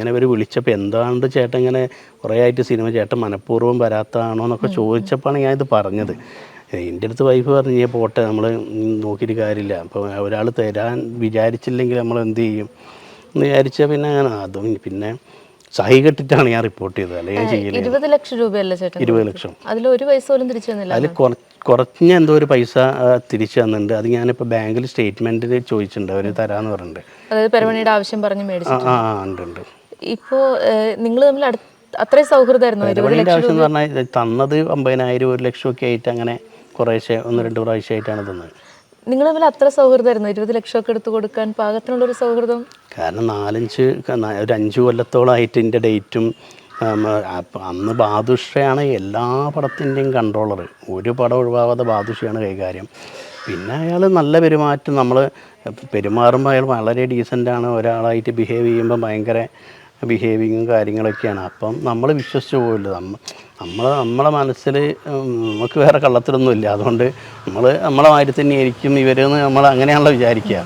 ഇങ്ങനെ ഇവർ വിളിച്ചപ്പോൾ എന്താണ്ട് ചേട്ടൻ ഇങ്ങനെ കുറേ ആയിട്ട് സിനിമ ചേട്ടൻ മനഃപൂർവം വരാത്തതാണോ എന്നൊക്കെ ചോദിച്ചപ്പോഴാണ് ഞാനിത് പറഞ്ഞത്. എന്റെ അടുത്ത് വൈഫ് പറഞ്ഞു ഞാൻ പോട്ടെ നമ്മൾ നോക്കിയിട്ട് കാര്യമില്ല. അപ്പോൾ ഒരാൾ തരാൻ വിചാരിച്ചില്ലെങ്കിൽ നമ്മൾ എന്ത് ചെയ്യും? എന്ന് വിചാരിച്ചാൽ പിന്നെ അങ്ങനെ അതും പിന്നെ സഹി കെട്ടിട്ടാണ് ഞാൻ റിപ്പോർട്ട് ചെയ്തത്. അല്ലെങ്കിൽ ഞാൻ ചെയ്യുന്നത് ഇരുപത് ലക്ഷം രൂപയല്ലേ ചേട്ടൻ ഇരുപത് ലക്ഷം. അതിൽ ഒരു പൈസ പോലും തിരിച്ചു തന്നില്ല അതിൽ കുറഞ്ഞ എന്തോ ഒരു പൈസ തിരിച്ചു തന്നിട്ടുണ്ട്. അത് ഞാനിപ്പോൾ ബാങ്കിൽ സ്റ്റേറ്റ്മെന്റിൽ ചോദിച്ചിട്ടുണ്ട്. അവർ തരാമെന്ന് പറഞ്ഞിട്ടുണ്ട് അതായത് പെരമണിയുടെ ആവശ്യം പറഞ്ഞ് മേടിച്ചു ആ ആ ഉണ്ട് ഉണ്ട്. ഇപ്പോ നിങ്ങൾ തമ്മിൽ അത്രയും സൗഹൃദമായിരുന്നു. ആവശ്യം എന്ന് പറഞ്ഞാൽ തന്നത് അമ്പതിനായിരം ഒരു ലക്ഷം ഒക്കെ ആയിട്ട് അങ്ങനെ കുറേശ്ശെ ഒന്ന് രണ്ട് പ്രാവശ്യമായിട്ടാണ് തന്നത്. നിങ്ങൾ തമ്മിൽ അത്ര സൗഹൃദമായിരുന്നു? ഇരുപത് ലക്ഷം ഒക്കെ എടുത്തു കൊടുക്കാൻ പാകത്തിനുള്ള ഒരു സൗഹൃദം? കാരണം നാലഞ്ച് ഒരു അഞ്ച് കൊല്ലത്തോളമായിട്ട് എന്റെ ഡേറ്റും അന്ന് ബാദുഷയാണ് എല്ലാ പടത്തിന്റെയും കൺട്രോളർ ഒരു പടം ഒഴിവാകാതെ ബാദുഷയാണ് കൈകാര്യം. പിന്നെ അയാൾ നല്ല പെരുമാറ്റം നമ്മൾ പെരുമാറുമ്പോൾ അയാൾ വളരെ ഡീസന്റാണ് ഒരാളായിട്ട് ബിഹേവ് ചെയ്യുമ്പോൾ ഭയങ്കര ബിഹേവിങ്ങും കാര്യങ്ങളൊക്കെയാണ്. അപ്പം നമ്മൾ വിശ്വസിച്ച് പോകില്ല നമ്മൾ നമ്മൾ നമ്മളെ മനസ്സിൽ നമുക്ക് വേറെ കള്ളത്തിലൊന്നുമില്ല അതുകൊണ്ട് നമ്മൾ നമ്മളെ മാതിരി തന്നെ ആയിരിക്കും ഇവരെന്ന് നമ്മൾ അങ്ങനെയാണല്ലോ വിചാരിക്കുക